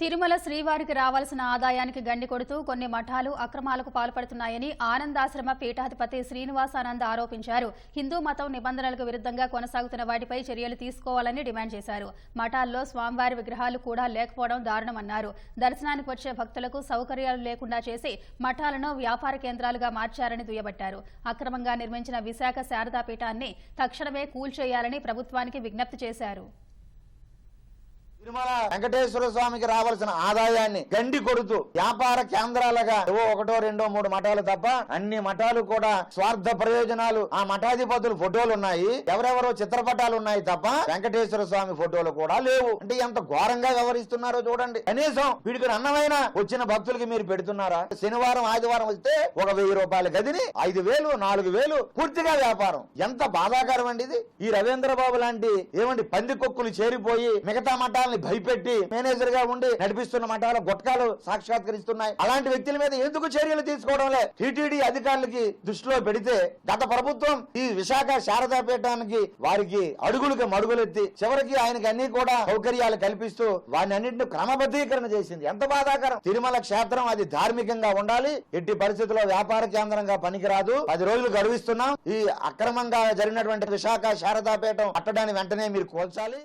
తిరుమల శ్రీవారికి రావాల్సిన ఆదాయానికి గండి కొడుతూ కొన్ని మఠాలు అక్రమాలకు పాల్పడుతున్నాయని ఆనందాశ్రమ పీఠాధిపతి శ్రీనివాసానంద్ ఆరోపించారు. హిందూ మతం నిబంధనలకు విరుద్ధంగా కొనసాగుతున్న వాటిపై చర్యలు తీసుకోవాలని డిమాండ్ చేశారు. మఠాల్లో స్వామివారి విగ్రహాలు కూడా లేకపోవడం దారుణమన్నారు. దర్శనానికి వచ్చే భక్తులకు సౌకర్యాలు లేకుండా చేసి మఠాలను వ్యాపార కేంద్రాలుగా మార్చారని దుయ్యబట్టారు. అక్రమంగా నిర్మించిన విశాఖ శారదా పీఠాన్ని తక్షణమే కూల్చేయాలని ప్రభుత్వానికి విజ్ఞప్తి చేశారు. తిరుమల వెంకటేశ్వర స్వామికి రావాల్సిన ఆదాయాన్ని గండి కొడుతూ వ్యాపార కేంద్రాలుగా ఏవో ఒకటో రెండో మూడు మఠాలు తప్ప అన్ని మఠాలు కూడా స్వార్థ ప్రయోజనాలు. ఆ మఠాధిపతులు ఫోటోలు ఉన్నాయి. ఎవరెవరో చిత్రపటాలు ఉన్నాయి తప్ప వెంకటేశ్వర స్వామి ఫోటోలు కూడా లేవు. అంటే ఎంత ఘోరంగా వ్యవహరిస్తున్నారో చూడండి. కనీసం వీడికి అన్నమైన వచ్చిన భక్తులకి మీరు పెడుతున్నారా? శనివారం ఆదివారం వస్తే ఒక వెయ్యి రూపాయల గదిని ఐదు వేలు నాలుగు వేలు పూర్తిగా వ్యాపారం. ఎంత బాధాకరం అండి ఇది. ఈ రవీంద్రబాబు లాంటి ఏమండి పందికొక్కులు చేరిపోయి మిగతా మఠాలను భయపెట్టి మేనేజర్గా ఉండి నడిపిస్తున్న మఠాల గుట్కాలు సాక్షాత్కరిస్తున్నాయి. అలాంటి వ్యక్తుల మీద ఎందుకు చర్యలు తీసుకోవడంలే టీటీడీ అధికారులకి దృష్టిలో పెడితే గత ప్రభుత్వం ఈ విశాఖ శారదా పీఠానికి వారికి అడుగులకు మడుగులెత్తి చివరికి ఆయనకి అన్ని కూడా సౌకర్యాలు కల్పిస్తూ వారిని అన్నింటిని క్రమబద్ధీకరణ చేసింది. ఎంత బాధాకరం! తిరుమల క్షేత్రం అది ధార్మికంగా ఉండాలి. ఎట్టి పరిస్థితుల్లో వ్యాపార కేంద్రంగా పనికిరాదు. పది రోజులు గడువిస్తున్నాం. ఈ అక్రమంగా జరిగినటువంటి విశాఖ శారదాపీఠం అట్టడాన్ని వెంటనే మీరు కోల్చాలి.